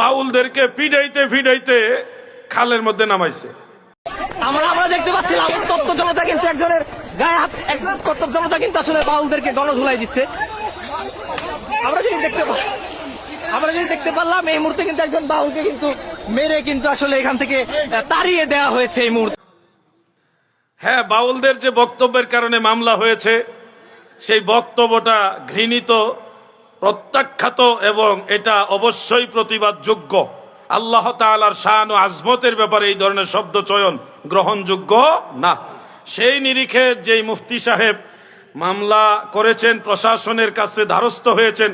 বাউলদেরকে পিডাইতে পিডাইতে খালের মধ্যে নামাইছে। আমরা আমরা দেখতে পাচ্ছিলাম তত্ত্ব জনতা কিন্তু একজনের গায়ে হাত একজন তত্ত্ব জনতা কিন্তু আসলে বাউলদেরকে গণধুলাই দিচ্ছে। আমরা যদি দেখতে আমরা যদি দেখতে পারলাম এই মুহূর্তে কিন্তু একজন বাউলকে কিন্তু মেরে কিন্তু আসলে এখান থেকে তাড়িয়ে দেওয়া হয়েছে এই মুহূর্তে। হ্যাঁ বাউলদের যে বক্তব্যের কারণে মামলা হয়েছে সেই বক্তব্যটা ঘৃণিত। প্রত্যাখ্যাত এবং এটা অবশ্যই প্রতিবাদযোগ্য। আল্লাহ তাআলার শান ও আজমতের ব্যাপারে এই ধরনের শব্দ চয়ন গ্রহণযোগ্য না। সেই নিরিখে যেই মুফতি সাহেব মামলা করেছেন, প্রশাসনের কাছে ধারস্থ হয়েছেন,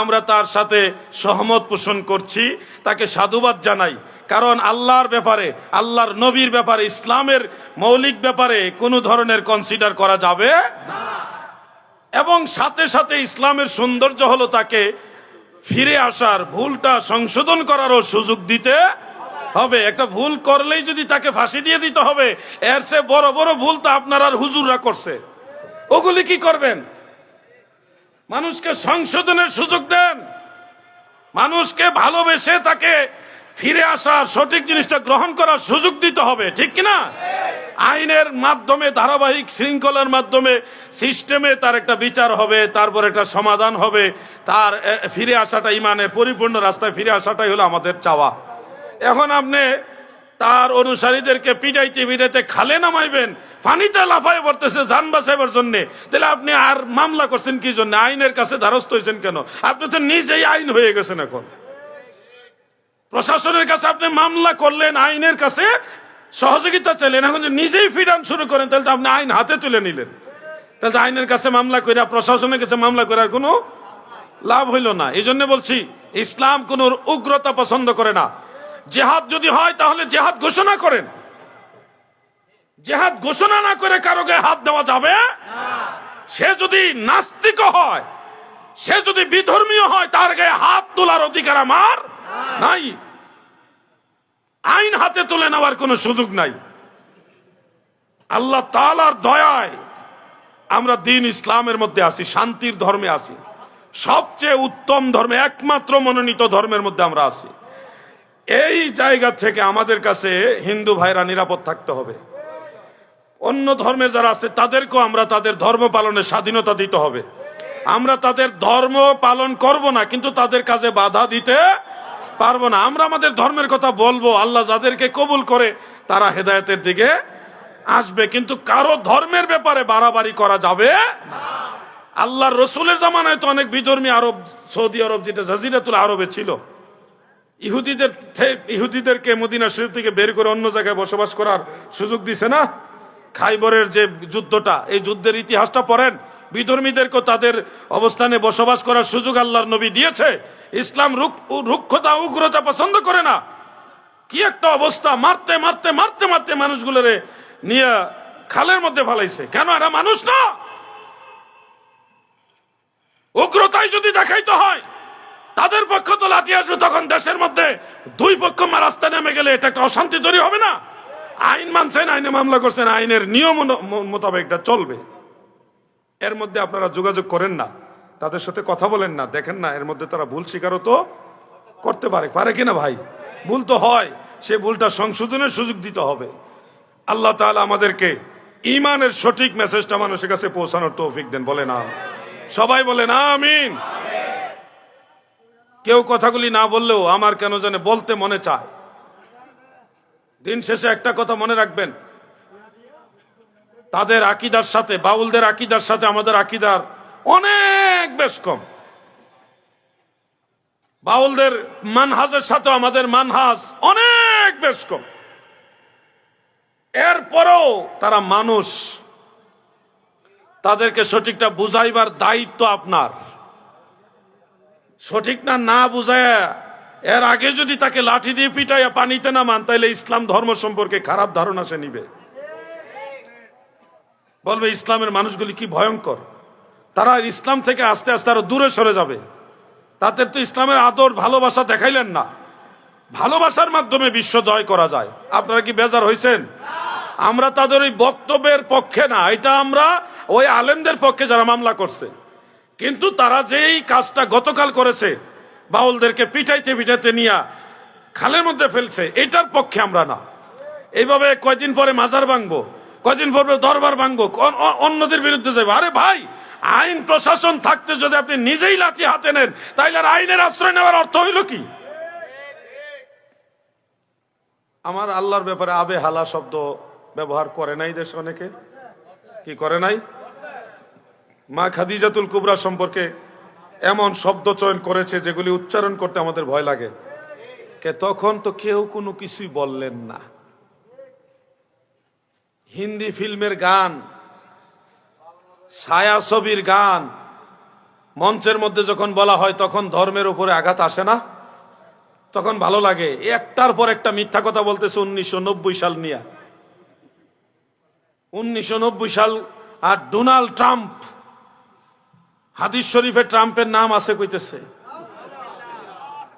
আমরা তার সাথে সহমত পোষণ করছি, তাকে সাধুবাদ জানাই। কারণ আল্লাহর ব্যাপারে, আল্লাহর নবীর ব্যাপারে, ইসলামের মৌলিক ব্যাপারে কোনো ধরনের কনসিডার করা যাবে এবং সাথে সাথে ইসলামের সৌন্দর্য হলো তাকে ফিরে আসার ভুলটা সংশোধন করারও সুযোগ দিতে হবে। একটা ভুল করলেই যদি তাকে ফাঁসি দিয়ে দিতে হবে, এর সে বড় বড় ভুল তো আপনার আর হুজুররা করছে। ওগুলি কি করবেন? মানুষকে সংশোধনের সুযোগ দেন। মানুষকে ভালোবেসে তাকে ফিরে আসার সঠিক জিনিসটা গ্রহণ করার সুযোগ দিতে হবে, ঠিক কিনা? আইনের মাধ্যমে, ধারাবাহিক শৃঙ্খলার মাধ্যমে সিস্টেমে তার একটা বিচার হবে, তারপর একটা সমাধান হবে, তার ফিরে আসাটা ইমানে, পরিপূর্ণ রাস্তায় ফিরে আসাটাই হলো আমাদের চাওয়া। এখন আপনি তার অনুসারীদেরকে পিটাইতে পিটাইতে খালে নামাইবেন, পানিতে লাফাই পড়তেছে যান বাঁচাইবার জন্য। তাহলে আপনি আর মামলা করছেন কি জন্য? আইনের কাছে দ্বারস্থ হয়েছেন কেন? আপনি তো নিজেই আইন হয়ে গেছেন এখন। প্রশাসনের কাছে আপনি মামলা করলেন, আইনের কাছে সহযোগিতা চাইলেন, এখন যে নিজেই ফিরান শুরু করেন, তাহলে তো আপনি আইন হাতে তুলে নিলেন। তাহলে তো আইনের কাছে মামলা করে প্রশাসনের কাছে মামলা করার কোনো লাভ হইল না। এই জন্য বলছি, ইসলাম কোন উগ্রতা পছন্দ করে না। জেহাদ যদি হয়, তাহলে জেহাদ ঘোষণা করেন। জেহাদ ঘোষণা না করে কারও গায়ে হাত দেওয়া যাবে? সে যদি নাস্তিক হয়, সে যদি বিধর্মীয় হয়, তার গায়ে হাত তোলার অধিকার আমার নাই। আইন হাতে তুলে নেওয়ার কোনো সুযোগ নাই। আল্লাহ তালার দয়ায় আমরা দিন ইসলামের মধ্যে আছি, শান্তির ধর্মে আছি। সবচেয়ে উত্তম ধর্মে, একমাত্র মনোনীত ধর্মের মধ্যে আমরা আছি। এই জায়গা থেকে আমাদের কাছে হিন্দু ভাইরা নিরাপদ থাকতে হবে। অন্য ধর্মে যারা আছে, তাদেরকেও আমরা তাদের ধর্ম পালনের স্বাধীনতা দিতে হবে। আমরা তাদের ধর্ম পালন করব না, কিন্তু তাদের কাজে বাধা দিতে পারব না। আমরা আমাদের ধর্মের কথা বলব। আল্লাহ যাদেরকে কবুল করে, তারা হেদায়েতের দিকে আসবে। কিন্তু কারও ধর্মের ব্যাপারে বাড়াবাড়ি করা যাবে আল্লাহর রসুলের জামানায় তো অনেক বিধর্মী আরব, সৌদি আরব, যেটা জাজিরাতুল আরবে ছিল। ইহুদিদের ইহুদিদেরকে মদিনা শরীফ থেকে বের করে অন্য জায়গায় বসবাস করার সুযোগ দিছে না? খাইবরের যে যুদ্ধটা, এই যুদ্ধের ইতিহাসটা পড়েন। বিধর্মীদেরকে তাদের অবস্থানে বসবাস করার সুযোগ আল্লাহর নবী দিয়েছে। ইসলাম রুক্ষতা, উগ্রতা পছন্দ করে না। কি একটা অবস্থা, মারতে মারতে মারতে মারতে মানুষগুলোরে নিয়ে খালের মধ্যে ফালাইছে। কেন এরা মানুষ না? উগ্রতাই যদি দেখাইতে হয়, তাদের পক্ষ তো লাঠি আসবে তখন দেশের মধ্যে দুই পক্ষ রাস্তা নেমে গেলে এটা একটা অশান্তি তৈরি হবে না? আইন মানছেন, আইনে মামলা করছেন, আইনের নিয়ম মোতাবেক চলবে। এর মধ্যে আপনারা যোগাযোগ করেন না, তাদের সাথে কথা বলেন না, দেখেন না, এর মধ্যে তারা ভুল স্বীকারও তো করতে পারে। পারে কিনা ভাই? ভুল তো হয়, সে ভুলটা সংশোধনের সুযোগ দিতে হবে। আল্লাহ তাআলা আমাদেরকে ইমানের সঠিক মেসেজটা মানুষের কাছে পৌঁছানোর তৌফিক দেন বলে না সবাই বলে না আমিন। কেউ কথাগুলি না বললেও আমার কেন জানে বলতে মনে চায়। দিন শেষে একটা কথা মনে রাখবেন তাদের আকিদার সাথে, বাউলদের আকিদার সাথে আমাদের আকিদার অনেক বেশ কম। বাউলদের মানহাজের সাথে আমাদের মানহাজ অনেক বেশ কম। এরপরও তারা মানুষ। তাদেরকে সঠিকটা বুঝাইবার দায়িত্ব আপনার। সঠিক না না বুঝায় এর আগে যদি তাকে লাঠি দিয়ে পিটাইয়া পানিতে নামান তাহলে ইসলাম ধর্ম সম্পর্কে খারাপ ধারণা সে নিবে। বলবে, ইসলামের মানুষগুলি কি ভয়ঙ্কর? তারা ইসলাম থেকে আস্তে আস্তে আরও দূরে সরে যাবে। তাদের তো ইসলামের আদর, ভালোবাসা দেখাইলেন না। ভালোবাসার মাধ্যমে বিশ্ব জয় করা যায়। আপনারা কি বেজার হয়েছেন আমরা তাদের ওই বক্তব্যের পক্ষে না। এটা আমরা ওই আলেমদের পক্ষে যারা মামলা করছে। কিন্তু তারা যেই কাজটা গতকাল করেছে, বাউলদেরকে পিটাইতে পিটাইতে নিয়া খালের মধ্যে ফেলছে, এটার পক্ষে আমরা না। এইভাবে কয়দিন পরে মাজার ভাঙবো? কয়দিন পরে দরবার ভাঙবো অন্যদের বিরুদ্ধে যাব আরে ভাই, আইন প্রশাসন থাকতে যদি আপনি নিজেই লাঠি হাতে নেন, তাইলে আর আইনের আশ্রয় নেওয়ার অর্থ হইল কি? আমার আল্লাহর ব্যাপারে আবে হালা শব্দ ব্যবহার করে নাই দেশ অনেকে। কি করে নাই? মা খাদিজাতুল কুবরা সম্পর্কে এমন শব্দ চয়ন করেছে যেগুলি উচ্চারণ করতে আমাদের ভয় লাগে। তখন তো কেউ কোনো কিছুই বললেন না। হিন্দি ফিল্মের গান, ছায়া ছবির গান, মঞ্চের মধ্যে যখন বলা হয় তখন ধর্মের উপরে আঘাত আসে না? তখন ভালো লাগে। একটার পর একটা মিথ্যা কথা বলতেছে উনিশশো নব্বই সাল নিয়ে। উনিশশো নব্বই সাল আর ডোনাল্ড ট্রাম্প, হাদিস শরীফে ট্রাম্পের নাম আছে কইতেছে।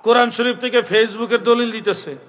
কোরআন শরীফ থেকে ফেসবুকের দলিল দিতেছে।